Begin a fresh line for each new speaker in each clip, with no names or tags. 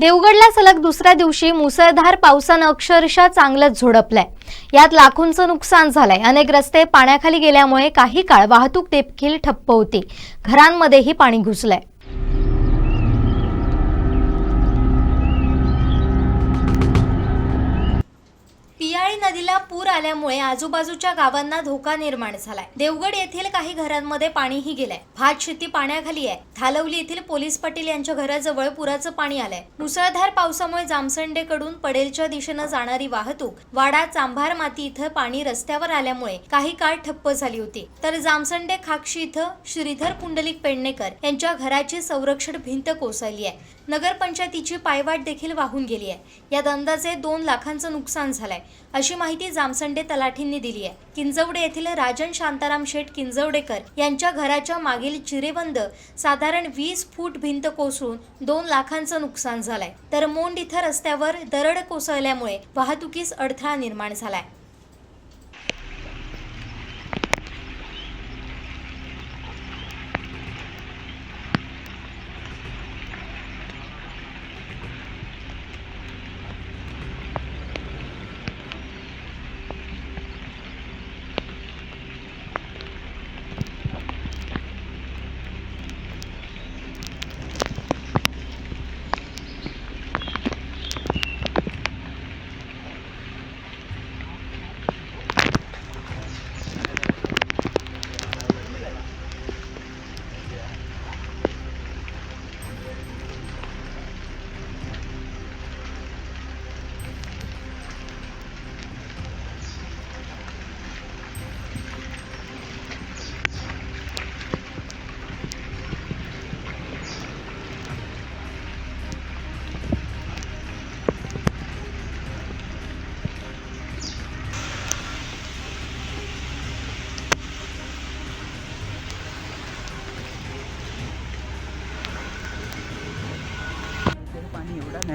देवगडला सलग दुसऱ्या दिवशी मुसळधार पावसानं अक्षरशः चांगलंच झोडपलंय. यात लाखोंचं नुकसान झालंय. अनेक रस्ते पाण्याखाली गेल्यामुळे काही काळ वाहतूक देखील ठप्प होती. घरांमध्येही पाणी घुसलंय. नदीला पूर आल्यामुळे आजूबाजूच्या गावांना धोका निर्माण झालाय. देवगड येथील काही घरांमध्ये पाणीही गेलंय. भात शेती पाण्याखाली आहे. थालवली येथील पोलीस पाटील यांच्या घराजवळ पुराचं पाणी आलंय. मुसळधार पावसामुळे जामसंडेकडून पडेलच्या दिशेनं जाणारी वाहतूक वाडा चांभार माती इथं पाणी रस्त्यावर आल्यामुळे काही काळ ठप्प झाली होती. तर जामसंडे खाक्षी इथं श्रीधर पुंडलिक पेडणेकर यांच्या घराची संरक्षण भिंत कोसळली आहे. नगरपंचायतीची पायवाट देखील वाहून गेली आहे. यात अंदाजे दोन लाखांचं नुकसान झालंय. अशी माहिती जामसंडे तलाठींनी दिली आहे. किंजवडे येथील राजन शांताराम शेठ किंजवडेकर यांच्या घराच्या मागील चिरेबंद साधारण वीस फूट भिंत कोसळून दोन लाखांचं नुकसान झालंय. तर मोंड इथं रस्त्यावर दरड कोसळल्यामुळे वाहतुकीस अडथळा निर्माण झालाय.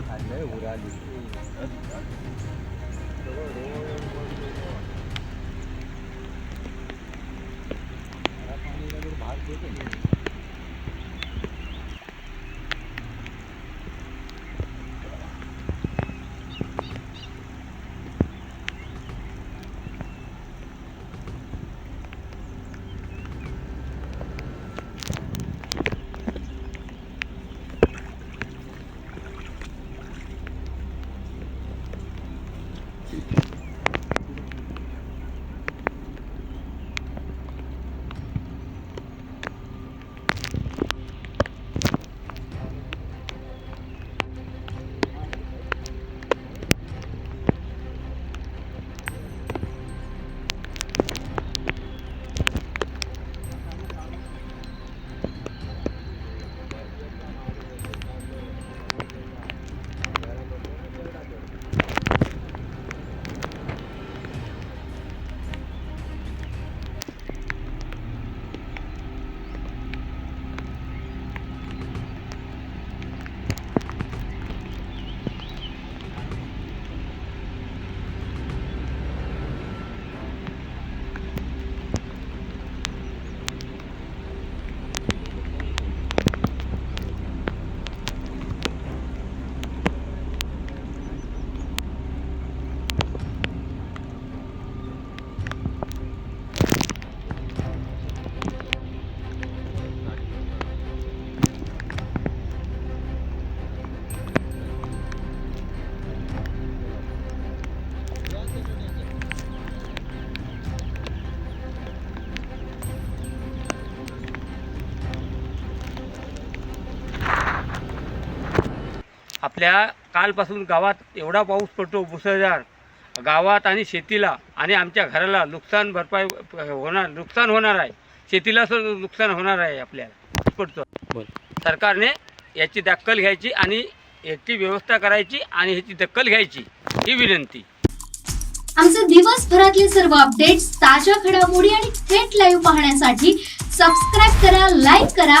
पाणी एवढा नाही Thank you.
आपल्या कालपासून गावात एवढा पाऊस पडतो मुसळधार. गावात आणि शेतीला आणि आमच्या घराला नुकसान भरपाई होणार नुकसान होणार आहे. शेतीला सुद्धा नुकसान होणार आहे आपल्याला. पडतो. सरकारने याची दखल घ्यायची आणि याची व्यवस्था करायची आणि ह्याची दखल घ्यायची ही विनंती.
आमचे दिवसभरातले सर्व अपडेट्स ताज्या घडामोडी आणि थेट लाईव्ह पाहण्यासाठी सबस्क्राईब करा लाईक करा